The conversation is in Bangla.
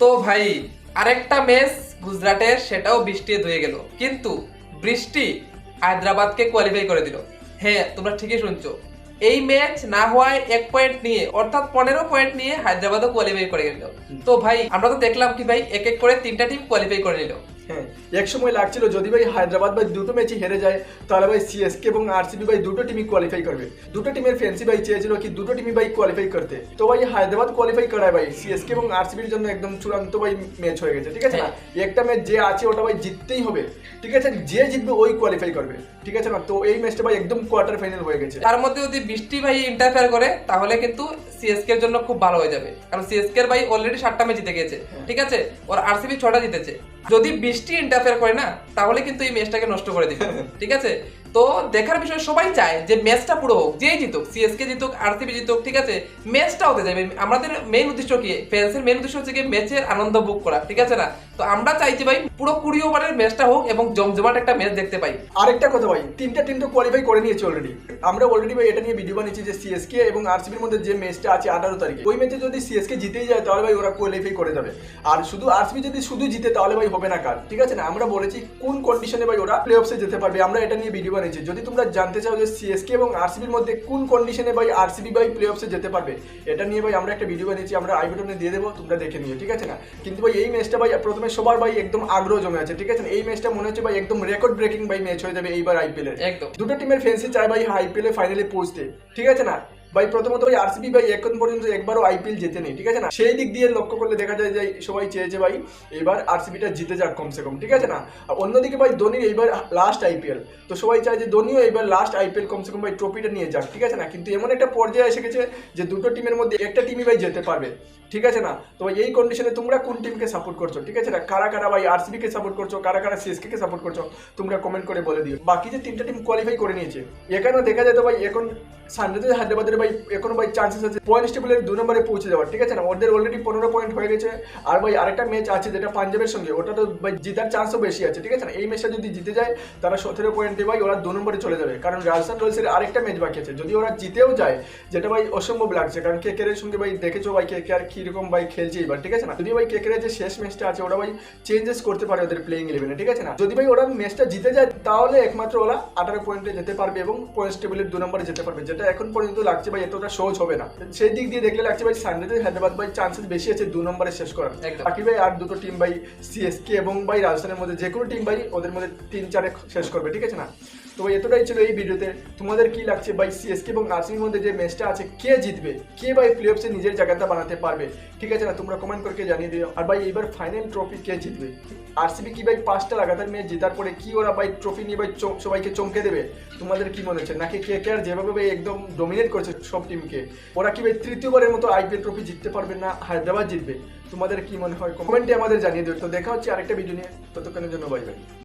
তো ভাই আরেকটা ম্যাচ গুজরাটের সেটাও বৃষ্টি ধুয়ে গেল। কিন্তু বৃষ্টি হায়দ্রাবাদকে কোয়ালিফাই করে দিল। হ্যাঁ তোমরা ঠিকই শুনছো। এই ম্যাচ না হওয়ায় এক পয়েন্ট নিয়ে অর্থাৎ পনেরো পয়েন্ট নিয়ে হায়দ্রাবাদও কোয়ালিফাই করে গেল। তো ভাই আমরা তো দেখলাম কি ভাই এক এক করে তিনটা টিম কোয়ালিফাই করে নিল। হ্যাঁ। এক সময় লাগছিল যদি ভাই হায়দ্রাবাদ ভাই দুটো ম্যাচই হেরে যায় তাহলে ভাই সিএসকে এবং আরসিবি ভাই দুটো টিমই কোয়ালিফাই করবে। দুটো টিমের ফ্যান্সি ভাই চেয়েছিল কি দুটো টিমই ভাই কোয়ালিফাই করতে। তো ভাই হায়দ্রাবাদ কোয়ালিফাই করায় ভাই সিএসকে এবং আরসিবির জন্য একদম চূড়ান্ত ভাই ম্যাচ হয়ে গেছে ঠিক আছে না? একটা ম্যাচ যে আছে ওটা ভাই জিততেই হবে ঠিক আছে? যে জিতবে ওই কোয়ালিফাই করবে ঠিক আছে না? তো এই ম্যাচটা ভাই একদম কোয়ার্টার ফাইনাল হয়ে গেছে। তার মধ্যে যদি বৃষ্টি ভাই ইন্টারফেয়ার করে তাহলে কিন্তু সিএসকে এর জন্য খুব ভালো হয়ে যাবে। কারণ সিএসকে এর ভাই অলরেডি সাতটা ম্যাচ জিতে গেছে ঠিক আছে? ওর আরসিবি ছটা জিতেছে। যদি বৃষ্টি ইন্টারফেয়ার করে না তাহলে কিন্তু এই ম্যাচটাকে নষ্ট করে দিবে। ঠিক আছে? তো দেখার বিষয় সবাই চায় যে ম্যাচটা পুরো হোক, যেই জিতুক সিএসকে জিতুক আরসিবি জিতুক, ঠিক আছে, ম্যাচটা হতে যাবে। আমাদের মেইন উদ্দেশ্য কি? ফ্যান্সের মেইন উদ্দেশ্য হচ্ছে কি ম্যাচের আনন্দ বুক করা, ঠিক আছে না? তো আমরা চাইছি ভাই, পুরো কুড়ি ওভারের ম্যাচটা হোক এবং জমজমাট একটা ম্যাচ দেখতে পাই। আরেকটা কথা ভাই, তিনটা টিম তো কোয়ালিফাই করে নিয়েছে অলরেডি আমরা অলরেডি ভাই এটা নিয়ে ভিডিও বানিয়েছি যে সিএসকে এবং আরসিবির মধ্যে যে ম্যাচটা আছে আঠারো তারিখে, ওই ম্যাচে যদি সিএসকে জিতেই যায় তাহলে ভাই ওরা কোয়ালিফাই করে যাবে। আর শুধু আরসিবি যদি শুধু জিতে তাহলে ভাই হবে না কার, ঠিক আছে না? আমরা বলেছি কোন কন্ডিশনে ভাই ওরা প্লে অফসে যেতে পারবে, আমরা এটা নিয়ে ভিডিও বানিয়েছি। যদি তোমরা জানতে চাও যে সিএসকে এবং আরসিবির মধ্যে কোন কন্ডিশনে ভাই আরসিবি ভাই প্লে অফসে যেতে পারবে এটা নিয়ে ভাই আমরা একটা ভিডিও বানিয়েছি আমরা আই বাটনে দিয়ে দেবো তোমরা দেখে নিও ঠিক আছে না? কিন্তু ভাই এই ম্যাচটা ভাই প্রথমে সবার ভাই একদম আগ্রহ জমে আছে ঠিক আছে এই ম্যাচটা মনে হচ্ছে ভাই একদম রেকর্ড ব্রেকিং ভাই ম্যাচ হয়ে যাবে এইবার আইপিএল এর একদম। দুটো টিমের ফ্যান্সি চায় ভাই আইপিএল এ ফাইনালে পৌঁছতে ঠিক আছে না? ভাই, প্রথমত ওই আরসিবি ভাই, এখন পর্যন্ত একবারও আইপিএল জেতে নেই, ঠিক আছে না? সেই দিক দিয়ে লক্ষ্য করলে দেখা যায় যে সবাই চেয়েছে ভাই, এবার আরসিবিটা জিতে যাক কমসে কম, ঠিক আছে না? আর অন্যদিকে ভাই, ধোনির এইবার লাস্ট আইপিএল তো সবাই চায় যে ধোনিও এবার লাস্ট আইপিএল কমসে কম ভাই, ট্রফিটা নিয়ে যাক, ঠিক আছে না? কিন্তু এমন একটা পর্যায়ে এসে গেছে যে দুটো টিমের মধ্যে একটা টিমই ভাই যেতে পারবে, ঠিক আছে না? তো এই কন্ডিশনে তোমরা কোন টিমকে সাপোর্ট করছ, ঠিক আছে না? কারা কারা ভাই আরসিবি কে সাপোর্ট করছ, কারা কারা সিএসকে কে সাপোর্ট করছ, তোমরা কমেন্ট করে বলে দিও। বাকি যে তিনটা টিম কোয়ালিফাই করে নিয়েছে, এখানেও দেখা যেত ভাই, এখন সানরাইজার্স হায়দ্রাবাদের ভাই, এখনও ভাই চান্সেস আছে। পয়েন্ট টেবিলের দু নম্বরে পৌঁছে যাওয়ার, ঠিক আছে না? ওদের অলরেডি পনেরো পয়েন্ট হয়ে গেছে। আর ভাই, আরেকটা ম্যাচ আছে যেটা পাঞ্জাবের সঙ্গে, ওটা তো ভাই জেতার চান্সও বেশি আছে, ঠিক আছে না? এই ম্যাচটা যদি জিতে যায়, তারা সতেরো পয়েন্টে ভাই ওরা দু নম্বরে চলে যাবে। কারণ রাজস্থান রয়্যালসের আরেকটা ম্যাচ বাকি আছে। যদি ওরা জিতেও যায়, যেটা ভাই অসম্ভব লাগছে, কারণ কে কেরের সঙ্গে ভাই দেখেছ ভাই কে কে আর কীরকম ভাই খেলছে এবার, ঠিক আছে না? যদি ভাই কে কেরের যে শেষ ম্যাচটা আছে, ওরা ভাই চেঞ্জেস করতে পারে ওদের প্লেইং ইলেভেনে ঠিক আছে না? যদি ভাই ওরা ম্যাচটা জিতে যায়, তাহলে একমাত্র ওরা আঠারো পয়েন্টে যেতে পারবে এবং পয়েন্ট টেবিলের দু নম্বরে যেতে পারবে, যেটা এখন পর্যন্ত লাগছে ভাই এতটা সহজ হবে না। সেই দিক দিয়ে দেখলে লাগছে ভাই সানরাইজার্স হায়দ্রাবাদ ভাই চান্সেস বেশি আছে দু নম্বরে শেষ করার। বাকি ভাই আর দুটো টিম ভাই সিএসকে এবং ভাই রাজস্থানের মধ্যে যে কোনো টিম ভাই ওদের মধ্যে তিন চারে শেষ করবে ঠিক আছে না? তো ভাই এতটাই ছিল এই ভিডিওতে তোমাদের কি লাগছে ভাই সিএসকে এবং আরসিবির মধ্যে যে ম্যাচটা আছে কে জিতবে? কে ভাই প্লে অফসে নিজের জায়গাটা বানাতে পারবে? ঠিক আছে না? তোমরা কমেন্ট করে জানিয়ে দিও। আর ভাই এবার ফাইনাল ট্রফি কে জিতবে? আরসিবি কি ভাই পাঁচটা লাগাতার ম্যাচ জেতার পরে কি ওরা ভাই ট্রফি নিয়ে ভাই সবাইকে চমকে দেবে? তোমাদের কি মনে হচ্ছে? নাকি কে কে আর যেভাবে ভাই একদম ডোমিনেট করছে সব টিমকে ওরা কি ভাই তৃতীয়বারের মতো আইপিএল ট্রফি জিততে পারবে না হায়দ্রাবাদ জিতবে? তোমাদের কি মনে হয়? কমেন্টে আমাদের জানিয়ে দেবে তো দেখা হচ্ছে আরেকটা ভিডিও নিয়ে। ততক্ষণের জন্য বাই বাই